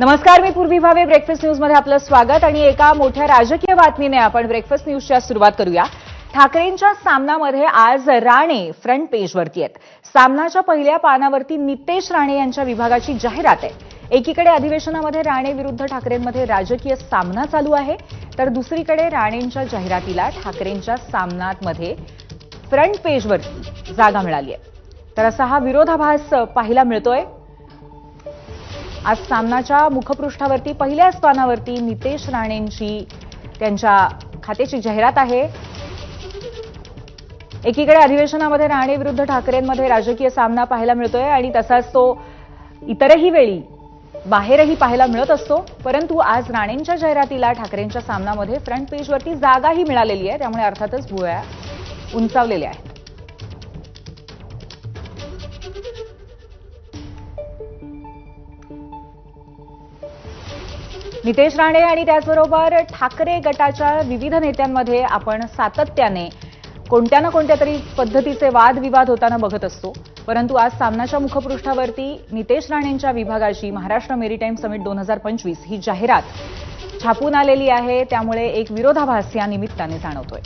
नमस्कार मी पूर्वी भावे ब्रेकफास्ट न्यूजमध्ये आपलं स्वागत आणि एका मोठ्या राजकीय बातमीने आपण ब्रेकफास्ट न्यूजच्या सुरुवात करूया. ठाकरेंच्या सामनामध्ये आज राणे फ्रंट पेजवरती आहेत. सामनाच्या पहिल्या पानावरती नितेश राणे यांच्या विभागाची जाहिरात आहे. एकीकडे अधिवेशनामध्ये राणे विरुद्ध ठाकरेंमध्ये राजकीय सामना चालू आहे तर दुसरीकडे राणेंच्या जाहिरातीला ठाकरेंच्या सामनामध्ये फ्रंट पेजवरती जागा मिळाली आहे. तर असा हा विरोधाभास पाहायला मिळतोय. आज सामनाच्या मुखपृष्ठावरती पहिल्याच पानावरती नितेश राणेंची त्यांच्या खात्याची जाहिरात आहे. एकीकडे अधिवेशनामध्ये राणे विरुद्ध ठाकरेंमध्ये राजकीय सामना पाहायला मिळतोय आणि तसाच तो इतरही वेळी बाहेरही पाहायला मिळत असतो. परंतु आज राणेंच्या जाहिरातीला ठाकरेंच्या सामनामध्ये फ्रंट पेजवरती जागाही मिळालेली आहे. त्यामुळे अर्थातच भुवया उंचावलेल्या आहेत. नितेश राणे आणि त्याचबरोबर ठाकरे गटाच्या विविध नेत्यांमध्ये आपण सातत्याने कोणत्या ना कोणत्या तरी पद्धतीचे वादविवाद होताना बघत असतो. परंतु आज सामनाच्या मुखपृष्ठावरती नितेश राणेंच्या विभागाची महाराष्ट्र मेरीटाईम समिट दोन हजार पंचवीस ही जाहिरात छापून आलेली आहे. त्यामुळे एक विरोधाभास या निमित्ताने जाणवतोय.